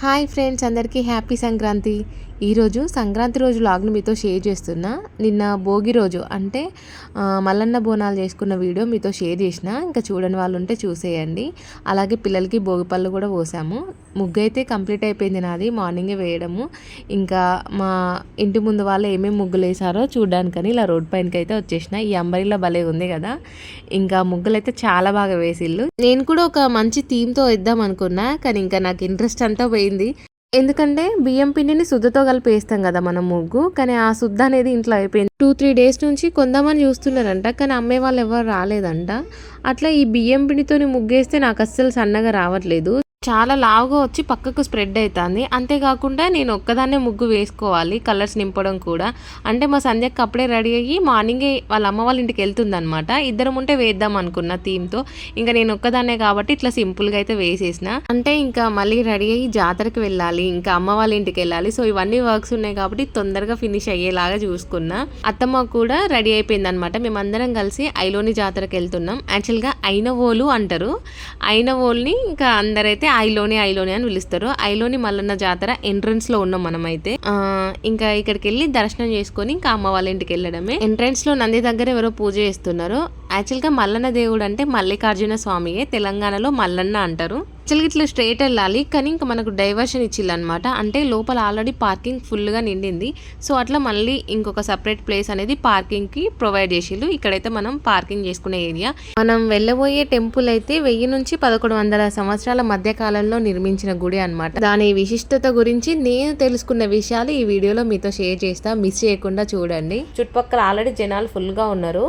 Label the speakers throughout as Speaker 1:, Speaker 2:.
Speaker 1: Hi friends అందరికీ happy Sankranti. ఈరోజు సంక్రాంతి రోజు లాగ్ను మీతో షేర్ చేస్తున్నా. నిన్న భోగి రోజు అంటే మల్లన్న బోనాలు చేసుకున్న వీడియో మీతో షేర్ చేసిన ఇంకా చూడని వాళ్ళు ఉంటే చూసేయండి. అలాగే పిల్లలకి భోగి పళ్ళు కూడా పోసాము. ముగ్గు అయితే కంప్లీట్ అయిపోయింది నాది మార్నింగే వేయడము. ఇంకా మా ఇంటి ముందు వాళ్ళు ఏమేమి ముగ్గులు వేసారో చూడడానికని ఇలా రోడ్ పైనకి అయితే వచ్చేసిన. ఈ అంబరిలో భలే ఉంది కదా. ఇంకా ముగ్గులు అయితే చాలా బాగా వేసిళ్ళు. నేను కూడా ఒక మంచి థీమ్తో వేద్దాం అనుకున్నా కానీ ఇంకా నాకు ఇంట్రెస్ట్ అంతా పోయింది. ఎందుకంటే బియ్యం పిండిని శుద్ధతో కలిపి వేస్తాం కదా మనం ముగ్గు. కానీ ఆ శుద్ధ అనేది ఇంట్లో అయిపోయింది. టూ త్రీ డేస్ నుంచి కొందామని చూస్తున్నారంట. కానీ అమ్మే వాళ్ళు ఎవరు రాలేదంట. అట్లా ఈ బియ్యం పిండితోని ముగ్గేస్తే నాకు అస్సలు సన్నగా రావట్లేదు. చాలా లావుగా వచ్చి పక్కకు స్ప్రెడ్ అవుతుంది అంతేకాకుండా నేను ఒక్కదాన్నే ముగ్గు వేసుకోవాలి కలర్స్ నింపడం కూడా. అంటే మా సంధ్యకి అప్పుడే రెడీ అయ్యి మార్నింగే వాళ్ళ అమ్మ వాళ్ళ ఇంటికి వెళ్తుందనమాట ఇద్దరం ఉంటే వేద్దాం అనుకున్న థీమ్తో. ఇంకా నేను ఒక్కదాన్నే కాబట్టి ఇట్లా సింపుల్గా అయితే వేసేసిన. అంటే ఇంకా మళ్ళీ రెడీ అయ్యి జాతరకి వెళ్ళాలి ఇంకా అమ్మ వాళ్ళ ఇంటికి వెళ్ళాలి. సో ఇవన్నీ వర్క్స్ ఉన్నాయి కాబట్టి తొందరగా ఫినిష్ అయ్యేలాగా చూసుకున్నా. అత్తమ్మ కూడా రెడీ అయిపోయింది అనమాట మేమందరం కలిసి ఐలోని జాతరకి వెళ్తున్నాం. యాక్చువల్గా ఐనవోలు అంటారు. ఐనవోల్ని ఇంకా అందరైతే ఐలోని ఐలోని అని పిలుస్తారు. ఐలోని మల్లన్న జాతర ఎంట్రన్స్లో ఉన్నాం మనం అయితే ఇంకా ఇక్కడికి వెళ్ళి దర్శనం చేసుకొని ఇంకా అమ్మ వాళ్ళ ఇంటికి వెళ్ళడమే. ఎంట్రన్స్లో నంది దగ్గర ఎవరో పూజ చేస్తున్నారు. యాక్చువల్గా మల్లన్న దేవుడు అంటే మల్లికార్జున స్వామియే. తెలంగాణలో మల్లన్న అంటారు. యాక్చువల్గా ఇట్లా స్ట్రైట్ వెళ్ళాలి కానీ ఇంకా మనకు డైవర్షన్ ఇచ్చిల్లనమాట అంటే లోపల ఆల్రెడీ పార్కింగ్ ఫుల్గా నిండింది. సో అట్లా మళ్ళీ ఇంకొక సపరేట్ ప్లేస్ అనేది పార్కింగ్కి ప్రొవైడ్ చేసిళ్ళు. ఇక్కడైతే మనం పార్కింగ్ చేసుకునే ఏరియా మనం వెళ్ళబోయే టెంపుల్ అయితే వెయ్యి నుంచి పదకొండు వందల సంవత్సరాల మధ్య కాలంలో నిర్మించిన గుడి అన్నమాట. దాని విశిష్టత గురించి నేను తెలుసుకున్న విషయాలు ఈ వీడియోలో మీతో షేర్ చేస్తా. మిస్ చేయకుండా చూడండి. చుట్టుపక్కల ఆల్రెడీ జనాలు ఫుల్గా ఉన్నారు.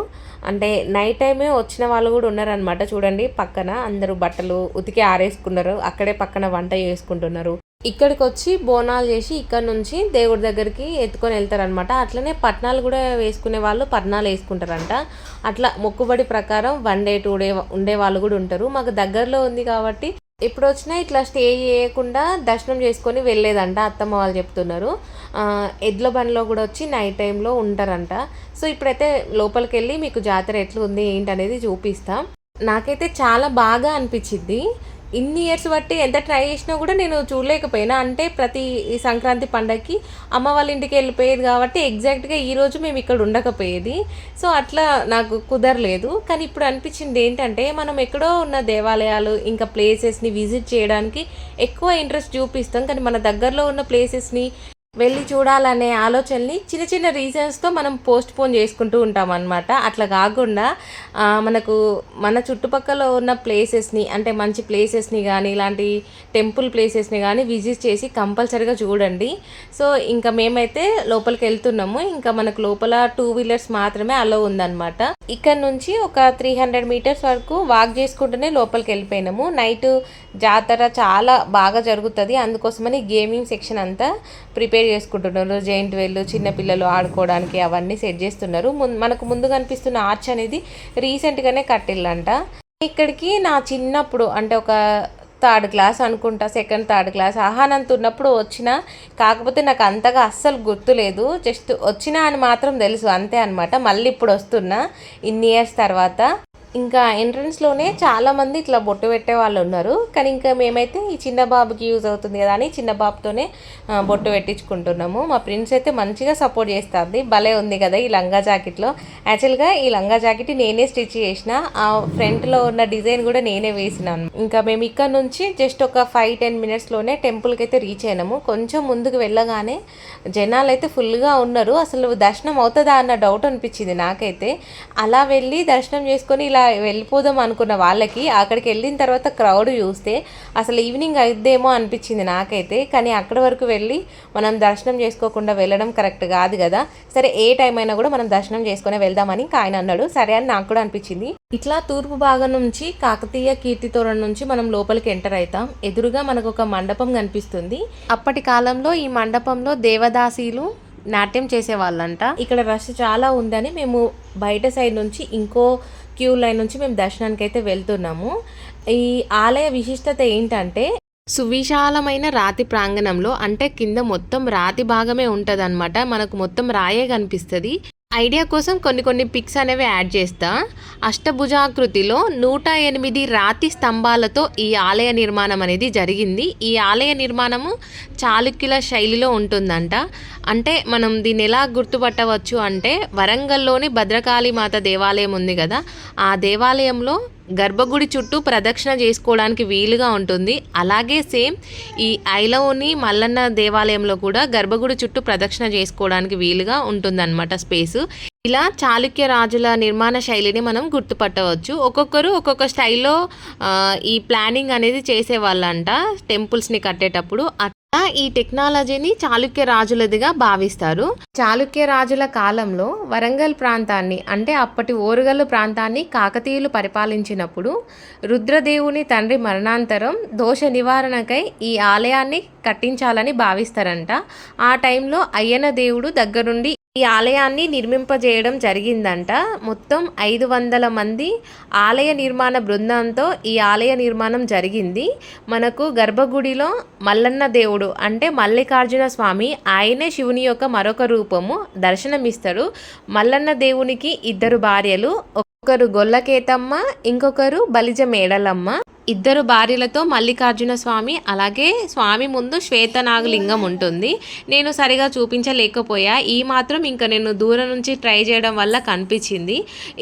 Speaker 1: అంటే నైట్ టైమే వచ్చిన వాళ్ళు కూడా ఉన్నారనమాట చూడండి పక్కన అందరూ బట్టలు ఉతికి ఆరేసుకున్నారు. అక్కడే పక్కన వంట చేసుకుంటున్నారు. ఇక్కడికి వచ్చి బోనాలు చేసి ఇక్కడ నుంచి దేవుడి దగ్గరికి ఎత్తుకొని వెళ్తారనమాట అట్లనే పట్నాలు కూడా వేసుకునే వాళ్ళు పట్నాలు వేసుకుంటారంట. అట్లా మొక్కుబడి ప్రకారం వన్ డే టూ డే ఉండే వాళ్ళు కూడా ఉంటారు. మాకు దగ్గరలో ఉంది కాబట్టి ఇప్పుడు వచ్చినా ఇట్లా స్టే చేయకుండా దర్శనం చేసుకొని వెళ్ళేదంట అత్తమ్మ వాళ్ళు చెప్తున్నారు. ఎడ్ల బండ్లో కూడా వచ్చి నైట్ టైంలో ఉంటారంట. సో ఇప్పుడైతే లోపలికి వెళ్ళి మీకు జాతర ఎట్లా ఉంది ఏంటి అనేది చూపిస్తాం. నాకైతే చాలా బాగా అనిపించింది. ఇన్ని ఇయర్స్ బట్టి ఎంత ట్రై చేసినా కూడా నేను చూడలేకపోయినా. అంటే ప్రతి సంక్రాంతి పండగకి అమ్మ వాళ్ళ ఇంటికి వెళ్ళిపోయేది కాబట్టి ఎగ్జాక్ట్గా ఈ రోజు మేము ఇక్కడ ఉండకపోయేది. సో అట్లా నాకు కుదరలేదు. కానీ ఇప్పుడు అనిపించింది ఏంటంటే మనం ఎక్కడో ఉన్న దేవాలయాలు ఇంకా ప్లేసెస్ని విజిట్ చేయడానికి ఎక్కువ ఇంట్రెస్ట్ చూపిస్తాం. కానీ మన దగ్గరలో ఉన్న ప్లేసెస్ని వెళ్ళి చూడాలనే ఆలోచనని చిన్న చిన్న రీజన్స్తో మనం పోస్ట్ పోన్ చేసుకుంటూ ఉంటాం అనమాట అట్లా కాకుండా మనకు మన చుట్టుపక్కల ఉన్న ప్లేసెస్ని అంటే మంచి ప్లేసెస్ని కానీ ఇలాంటి టెంపుల్ ప్లేసెస్ని కానీ విజిట్ చేసి కంపల్సరీగా చూడండి. సో ఇంకా మేమైతే లోపలికి వెళ్తున్నాము. ఇంకా మనకు లోపల టూ వీలర్స్ మాత్రమే అలో ఉందన్నమాట. ఇక్కడ నుంచి ఒక త్రీ హండ్రెడ్ మీటర్స్ వరకు వాక్ చేసుకుంటూనే లోపలికి వెళ్ళిపోయినాము. నైట్ జాతర చాలా బాగా జరుగుతుంది. అందుకోసమని గేమింగ్ సెక్షన్ అంతా ప్రిపేర్ చేసుకుంటున్నారు. జైంట్ వెళ్ళు చిన్నపిల్లలు ఆడుకోవడానికి అవన్నీ సెట్ చేస్తున్నారు. మనకు ముందు కనిపిస్తున్న ఆర్చ్ అనేది రీసెంట్గానే కట్టిల్లంట. ఇక్కడికి నా చిన్నప్పుడు అంటే ఒక థర్డ్ క్లాస్ అనుకుంటా సెకండ్ థర్డ్ క్లాస్ ఆహానంత ఉన్నప్పుడు వచ్చిన కాకపోతే నాకు అంతగా అస్సలు గుర్తులేదు జస్ట్ వచ్చినా అని మాత్రం తెలుసు అంతే అనమాట మళ్ళీ ఇప్పుడు వస్తున్నా ఇన్ని ఇయర్స్ తర్వాత ఇంకా ఎంట్రన్స్లోనే చాలామంది ఇట్లా బొట్టు పెట్టే వాళ్ళు ఉన్నారు. కానీ ఇంకా మేమైతే ఈ చిన్న బాబుకి యూజ్ అవుతుంది కదా అని చిన్న బాబుతోనే బొట్టు పెట్టించుకుంటున్నాము. మా ప్రిన్స్ అయితే మంచిగా సపోర్ట్ చేస్తుంది. భలే ఉంది కదా ఈ లంగా జాకెట్లో యాక్చువల్గా ఈ లంగా జాకెట్ నేనే స్టిచ్ చేసిన. ఆ ఫ్రంట్లో ఉన్న డిజైన్ కూడా నేనే వేసినాను. ఇంకా మేము ఇక్కడ నుంచి జస్ట్ ఒక ఫైవ్ టెన్ మినిట్స్లోనే టెంపుల్కి అయితే రీచ్ అయినాము. కొంచెం ముందుకు వెళ్ళగానే జనాలు అయితే ఫుల్గా ఉన్నారు. అసలు దర్శనం అవుతుందా అన్న డౌట్ అనిపించింది నాకైతే. అలా వెళ్ళి దర్శనం చేసుకొని ఇలా వెళ్ళిపోదాం అనుకున్న వాళ్ళకి అక్కడికి వెళ్ళిన తర్వాత క్రౌడ్ చూస్తే అసలు ఈవినింగ్ అయిద్దేమో అనిపించింది నాకైతే. కానీ అక్కడి వరకు వెళ్ళి మనం దర్శనం చేసుకోకుండా వెళ్ళడం కరెక్ట్ కాదు కదా. సరే ఏ టైం అయినా కూడా మనం దర్శనం చేసుకునే వెళ్దామని ఆయన అన్నాడు. సరే అని నాకు కూడా అనిపించింది. ఇట్లా తూర్పు భాగం నుంచి కాకతీయ కీర్తి తోరణం నుంచి మనం లోపలికి ఎంటర్ అవుతాం ఎదురుగా మనకు ఒక మండపం కనిపిస్తుంది. అప్పటి కాలంలో ఈ మండపంలో దేవదాసీలు నాట్యం చేసేవాళ్ళంట. ఇక్కడ రష్ చాలా ఉందని మేము బయట సైడ్ నుంచి ఇంకో క్యూ లైన్ నుంచి మేము దర్శనానికి అయితే వెళ్తున్నాము. ఈ ఆలయ విశిష్టత ఏంటంటే సువిశాలమైన రాతి ప్రాంగణంలో అంటే కింద మొత్తం రాతి భాగమే ఉంటుందన్నమాట. మనకు మొత్తం రాయే కనిపిస్తుంది. ఐడియా కోసం కొన్ని కొన్ని పిక్స్ అనేవి యాడ్ చేస్తా. అష్టభుజాకృతిలో నూట ఎనిమిది రాతి స్తంభాలతో ఈ ఆలయ నిర్మాణం అనేది జరిగింది. ఈ ఆలయ నిర్మాణము చాళుక్యుల శైలిలో ఉంటుందంట. అంటే మనం దీన్ని ఎలా గుర్తుపట్టవచ్చు అంటే వరంగల్లోని భద్రకాళి మాత దేవాలయం ఉంది కదా ఆ దేవాలయంలో గర్భగుడి చుట్టూ ప్రదక్షిణ చేసుకోవడానికి వీలుగా ఉంటుంది. అలాగే సేమ్ ఈ ఐలవని మల్లన్న దేవాలయంలో కూడా గర్భగుడి చుట్టూ ప్రదక్షిణ చేసుకోవడానికి వీలుగా ఉంటుందన్నమాట స్పేసు. ఇలా చాళుక్య రాజుల నిర్మాణ శైలిని మనం గుర్తుపట్టవచ్చు. ఒక్కొక్కరు ఒక్కొక్క స్టైల్లో ఈ ప్లానింగ్ అనేది చేసేవాళ్ళంట టెంపుల్స్ని కట్టేటప్పుడు. ఈ టెక్నాలజీని చాళుక్య రాజులదిగా భావిస్తారు. చాళుక్య రాజుల కాలంలో వరంగల్ ప్రాంతాన్ని అంటే అప్పటి ఓరుగల్లు ప్రాంతాన్ని కాకతీయులు పరిపాలించినప్పుడు రుద్రదేవుని తండ్రి మరణాంతరం దోష నివారణకై ఈ ఆలయాన్ని కట్టించాలని భావిస్తారంట. ఆ టైంలో అయ్యన దేవుడు దగ్గరుండి ఈ ఆలయాన్ని నిర్మింపజేయడం జరిగిందంట. మొత్తం ఐదు వందల మంది ఆలయ నిర్మాణ బృందంతో ఈ ఆలయ నిర్మాణం జరిగింది. మనకు గర్భగుడిలో మల్లన్న దేవుడు అంటే మల్లికార్జున స్వామి ఆయనే శివుని యొక్క మరొక రూపము దర్శనమిస్తాడు. మల్లన్న దేవునికి ఇద్దరు భార్యలు ఒకరు గొల్లకేతమ్మ ఇంకొకరు బలిజ మేడలమ్మ. ఇద్దరు భార్యలతో మల్లికార్జున స్వామి అలాగే స్వామి ముందు శ్వేతనాగలింగం ఉంటుంది. నేను సరిగా చూపించలేకపోయా. ఈ మాత్రం ఇంకా నేను దూరం నుంచి ట్రై చేయడం వల్ల కనిపించింది.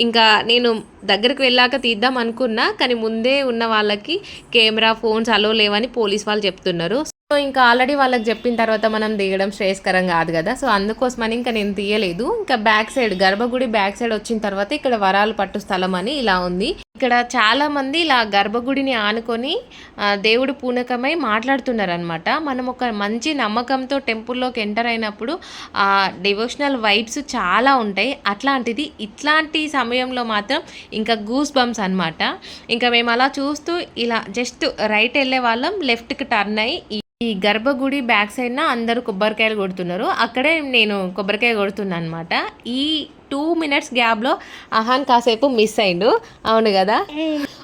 Speaker 1: ఇంకా నేను దగ్గరికి వెళ్ళాక తీద్దాం అనుకున్నా కానీ ముందే ఉన్న వాళ్ళకి కెమెరా ఫోన్స్ అలో లేవని పోలీస్ వాళ్ళు చెప్తున్నారు. సో ఇంకా ఆల్రెడీ వాళ్ళకి చెప్పిన తర్వాత మనం దిగడం శ్రేయస్కరం కాదు కదా. సో అందుకోసమని ఇంకా నేను తీయలేదు. ఇంకా బ్యాక్ సైడ్ గర్భగుడి బ్యాక్ సైడ్ వచ్చిన తర్వాత ఇక్కడ వరాలు పట్టు స్థలం అని ఇలా ఉంది. ఇక్కడ చాలామంది ఇలా గర్భగుడిని ఆనుకొని దేవుడు పూనకమై మాట్లాడుతున్నారనమాట మనం ఒక మంచి నమ్మకంతో టెంపుల్లోకి ఎంటర్ అయినప్పుడు ఆ డివోషనల్ వైబ్స్ చాలా ఉంటాయి. అట్లాంటిది ఇట్లాంటి సమయంలో మాత్రం ఇంకా గూస్ బంప్స్ అనమాట ఇంకా మేము అలా చూస్తూ ఇలా జస్ట్ రైట్ వెళ్ళే వాళ్ళం లెఫ్ట్కి టర్న్ అయ్యి ఈ- గర్భగుడి బ్యాక్ సైడ్న అందరూ కొబ్బరికాయలు కొడుతున్నారు. అక్కడే నేను కొబ్బరికాయ కొడుతున్నా అనమాట ఈ టూ మినిట్స్ గ్యాప్లో అహాన్ కాసేపు మిస్ అయిండు. అవును కదా?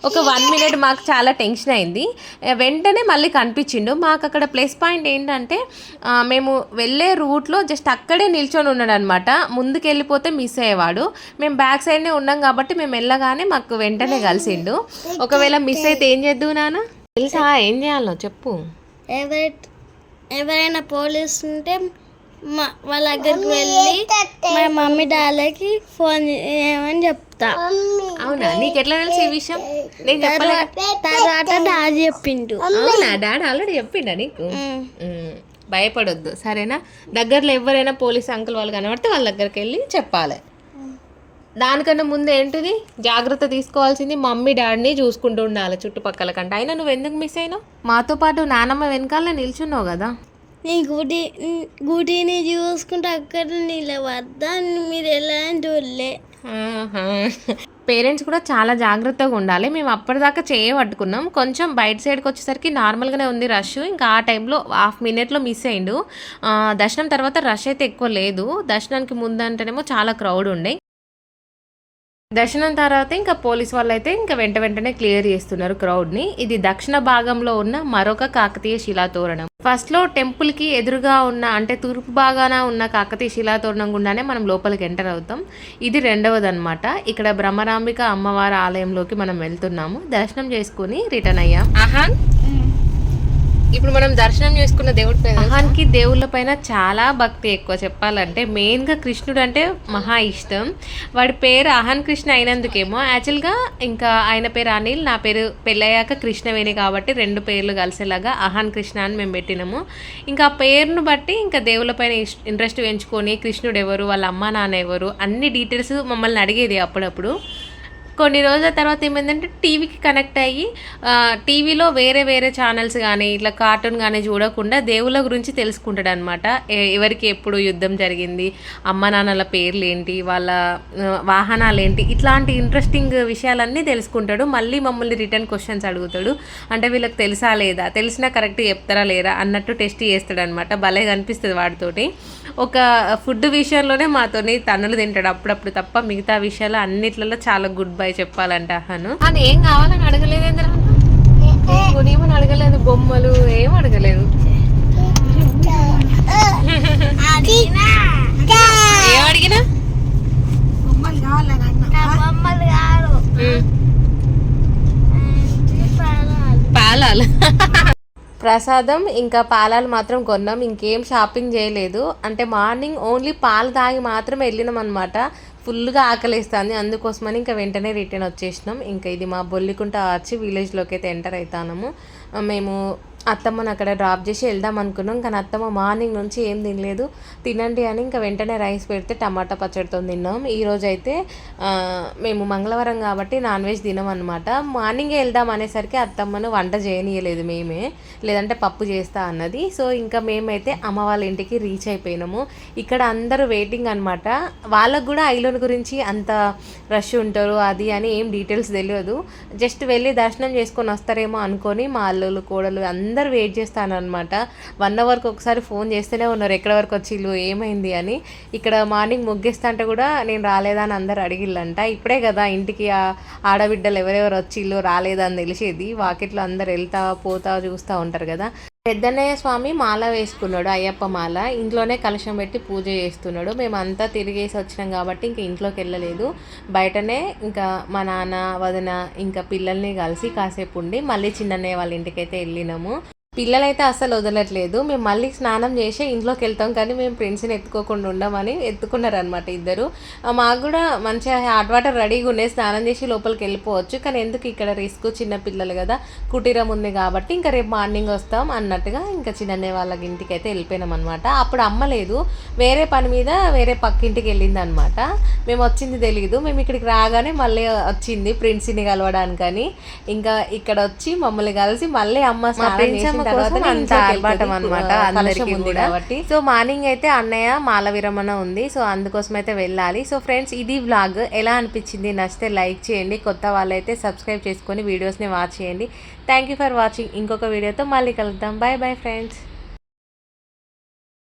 Speaker 1: ఒక వన్ మినిట్ మాకు చాలా టెన్షన్ అయింది. వెంటనే మళ్ళీ కనిపించిండు. మాకు అక్కడ ప్లస్ పాయింట్ ఏంటంటే మేము వెళ్ళే రూట్లో జస్ట్ అక్కడే నిల్చొని ఉన్నాడు అనమాట ముందుకు వెళ్ళిపోతే మిస్ అయ్యేవాడు. మేము బ్యాక్ సైడ్నే ఉన్నాం కాబట్టి మేము వెళ్ళగానే మాకు వెంటనే కలిసిండు. ఒకవేళ మిస్ అయితే ఏం చేద్దు నాన్న? తెలుసా? ఏం చేయాలో చెప్పు.
Speaker 2: ఎవరి ఎవరైనా పోలీస్ ఉంటే మా వాళ్ళ దగ్గరికి వెళ్ళి మా మమ్మీ డాడీకి ఫోన్ చేయమని చెప్తా.
Speaker 1: అవునా? నీకు ఎట్లా తెలుసు ఈ విషయం? నేను
Speaker 2: తర్వాత డాడీ చెప్పిండు.
Speaker 1: అవునా? డాడీ ఆల్రెడీ చెప్పిండా నీకు? భయపడొద్దు. సరేనా? దగ్గరలో ఎవరైనా పోలీస్ అంకుల్ వాళ్ళు కనబడితే వాళ్ళ దగ్గరికి వెళ్ళి చెప్పాలి. దానికన్నా ముందు ఏంటిది? జాగ్రత్త తీసుకోవాల్సింది మమ్మీ డాడీని చూసుకుంటూ ఉండాలి చుట్టుపక్కల కంటే. అయినా నువ్వు ఎందుకు మిస్ అయినావు? మాతో పాటు నానమ్మ వెనకాల నిల్చున్నావు కదా.
Speaker 2: నీ గుడి గుడిని చూసుకుంటే అక్కడ నిలవద్దా మీరు ఎలా అని చూడలే
Speaker 1: పేరెంట్స్ కూడా చాలా జాగ్రత్తగా ఉండాలి. మేము అప్పటిదాకా చేయబట్టుకున్నాం కొంచెం బయట సైడ్కి వచ్చేసరికి నార్మల్గానే ఉంది రష్. ఇంకా ఆ టైంలో హాఫ్ మినిట్లో మిస్ అయిండు. దర్శనం తర్వాత రష్ అయితే ఎక్కువ లేదు. దర్శనానికి ముందు అంటేనేమో చాలా క్రౌడ్ ఉండే. దర్శనం తర్వాత ఇంకా పోలీస్ వాళ్ళు అయితే ఇంకా వెంట వెంటనే క్లియర్ చేస్తున్నారు క్రౌడ్ని. ఇది దక్షిణ భాగంలో ఉన్న మరొక కాకతీయ శిలాతోరణం. ఫస్ట్లో టెంపుల్కి ఎదురుగా ఉన్న అంటే తూర్పు భాగాన ఉన్న కాకతీయ శిలాతోరణం గుండానే మనం లోపలికి ఎంటర్ అవుతాం. ఇది రెండవది అనమాట ఇక్కడ బ్రహ్మరాంబిక అమ్మవారి ఆలయంలోకి మనం వెళ్తున్నాము. దర్శనం చేసుకుని రిటర్న్ అయ్యాం. ఇప్పుడు మనం దర్శనం చేసుకున్న దేవుడి పైన మహాన్కి దేవుళ్ళ పైన చాలా భక్తి ఎక్కువ. చెప్పాలంటే మెయిన్గా కృష్ణుడు అంటే మహా ఇష్టం. వాడి పేరు అహన్ కృష్ణ అయినందుకేమో. యాక్చువల్గా ఇంకా ఆయన పేరు అనిల్ నా పేరు పెళ్ళయ్యాక కృష్ణవేణి కాబట్టి రెండు పేర్లు కలిసేలాగా అహన్ కృష్ణ అని మేము పెట్టినాము. ఇంకా ఆ పేరును బట్టి ఇంకా దేవుళ్ళ పైన ఇంట్రెస్ట్ పెంచుకొని కృష్ణుడు ఎవరు వాళ్ళ అమ్మ నాన్న ఎవరు అన్ని డీటెయిల్స్ మమ్మల్ని అడిగేది అప్పుడప్పుడు. కొన్ని రోజుల తర్వాత ఏమైందంటే టీవీకి కనెక్ట్ అయ్యి టీవీలో వేరే వేరే ఛానల్స్ కానీ ఇట్లా కార్టూన్ కానీ చూడకుండా దేవుళ్ళ గురించి తెలుసుకుంటాడు అనమాట ఎవరికి ఎప్పుడు యుద్ధం జరిగింది అమ్మ నాన్నల పేర్లు ఏంటి వాళ్ళ వాహనాలు ఏంటి ఇట్లాంటి ఇంట్రెస్టింగ్ విషయాలన్నీ తెలుసుకుంటాడు. మళ్ళీ మమ్మల్ని రిటర్న్ క్వశ్చన్స్ అడుగుతాడు. అంటే వీళ్ళకి తెలుసా లేదా? తెలిసినా కరెక్ట్ చెప్తారా లేరా అన్నట్టు టెస్ట్ చేస్తాడు అనమాట భలే కనిపిస్తుంది వాడితోటి. ఒక ఫుడ్ విషయంలోనే మాతోని తన్నులు తింటాడు. అప్పుడప్పుడు తప్ప మిగతా విషయాలు అన్నిట్లలో చాలా గుడ్ బై చెప్పాలంట అహను అని ఏం కావాలని అడగలేదు ఏమని అడగలేదు? బొమ్మలు ఏం అడగలేదు?
Speaker 2: పాలాలు.
Speaker 1: ప్రసాదం ఇంకా పాలాలు మాత్రం కొన్నాం. ఇంకేం షాపింగ్ చేయలేదు. అంటే మార్నింగ్ ఓన్లీ పాలు తాగి మాత్రమే వెళ్ళినాం అనమాట ఫుల్గా ఆకలిస్తుంది. అందుకోసమని ఇంకా వెంటనే రిటర్న్ వచ్చేసినాం. ఇంకా ఇది మా బొల్లికుంట వచ్చి విలేజ్లోకి అయితే ఎంటర్ అవుతాము మేము అత్తమ్మని అక్కడ డ్రాప్ చేసి వెళ్దాం అనుకున్నాం కానీ అత్తమ్మ మార్నింగ్ నుంచి ఏం తినలేదు. తినండి అని ఇంకా వెంటనే రైస్ పెడితే టమాటా పచ్చడితో తిన్నాం. ఈరోజు అయితే మేము మంగళవారం కాబట్టి నాన్ వెజ్ తినం అనమాట మార్నింగే వెళ్దాం అనేసరికి అత్తమ్మను వంట చేయనీయలేదు మేమే. లేదంటే పప్పు చేస్తా అన్నది. సో ఇంకా మేమైతే అమ్మ వాళ్ళ ఇంటికి రీచ్ అయిపోయినాము. ఇక్కడ అందరూ వెయిటింగ్ అనమాట వాళ్ళకు కూడా ఐలోన్ గురించి అంత రష్ ఉంటారు అది అని ఏం డీటెయిల్స్ తెలియదు. జస్ట్ వెళ్ళి దర్శనం చేసుకొని వస్తారేమో అనుకొని మా అల్లులు కోడలు అందరూ వెయిట్ చేస్తాను అనమాట వన్ అవర్కి ఒకసారి ఫోన్ చేస్తూనే ఉన్నారు ఎక్కడ వరకు వచ్చిళ్ళు ఏమైంది? అని. ఇక్కడ మార్నింగ్ ముగ్గేస్తా అంటే కూడా నేను రాలేదా అని అందరు అడిగిల్లంట. ఇప్పుడే కదా ఇంటికి ఆ ఆడబిడ్డలు ఎవరెవరు వచ్చిళ్ళు రాలేదని తెలిసేది. వాకిట్లో అందరు వెళ్తా పోతా చూస్తూ ఉంటారు కదా. పెద్దన్నయ్య స్వామి మాల వేసుకున్నాడు అయ్యప్ప మాల. ఇంట్లోనే కలశం పెట్టి పూజ చేస్తున్నాడు. మేమంతా తిరిగేసి వచ్చినాం కాబట్టి ఇంకా ఇంట్లోకి వెళ్ళలేదు. బయటనే ఇంకా మా నాన్న వదిన ఇంకా పిల్లల్ని కలిసి కాసేపు ఉండి మళ్ళీ చిన్నన్నయ్య వాళ్ళ ఇంటికైతే వెళ్ళినాము. పిల్లలైతే అస్సలు వదలట్లేదు. మేము మళ్ళీ స్నానం చేసి ఇంట్లోకి వెళ్తాం. కానీ మేము ఫ్రెండ్స్ని ఎత్తుకోకుండా ఉండమని ఎత్తుకున్నారనమాట ఇద్దరు. మాకు కూడా మంచిగా హాట్ వాటర్ రెడీగా ఉన్నాయి స్నానం చేసి లోపలికి వెళ్ళిపోవచ్చు. కానీ ఎందుకు ఇక్కడ రిస్క్ చిన్న పిల్లలు కదా? కుటీరం ఉంది కాబట్టి ఇంకా రేపు మార్నింగ్ వస్తాం అన్నట్టుగా ఇంకా చిన్ననే వాళ్ళకి ఇంటికి అయితే వెళ్ళిపోయినాం అనమాట అప్పుడు అమ్మ లేదు. వేరే పని మీద వేరే పక్కింటికి వెళ్ళింది అనమాట మేము వచ్చింది తెలియదు మేము ఇక్కడికి రాగానే మళ్ళీ వచ్చింది ప్రిన్స్ని కలవడానికని. ఇంకా ఇక్కడ వచ్చి మమ్మల్ని కలిసి మళ్ళీ అమ్మ స్నానం తర్వాత అంత ఆర్భాటం అనమాట అందరికీ కూడా. సో మార్నింగ్ అయితే అన్నయ్య మాల విరమణ ఉంది. సో అందుకోసం అయితే వెళ్ళాలి. సో ఫ్రెండ్స్ ఇది వ్లాగ్ ఎలా అనిపించింది నచ్చితే లైక్ చేయండి. కొత్త వాళ్ళైతే సబ్స్క్రైబ్ చేసుకొని వీడియోస్ని వాచ్ చేయండి. థ్యాంక్ యూ ఫర్ వాచింగ్ ఇంకొక వీడియోతో మళ్ళీ కలుద్దాం. Bye bye friends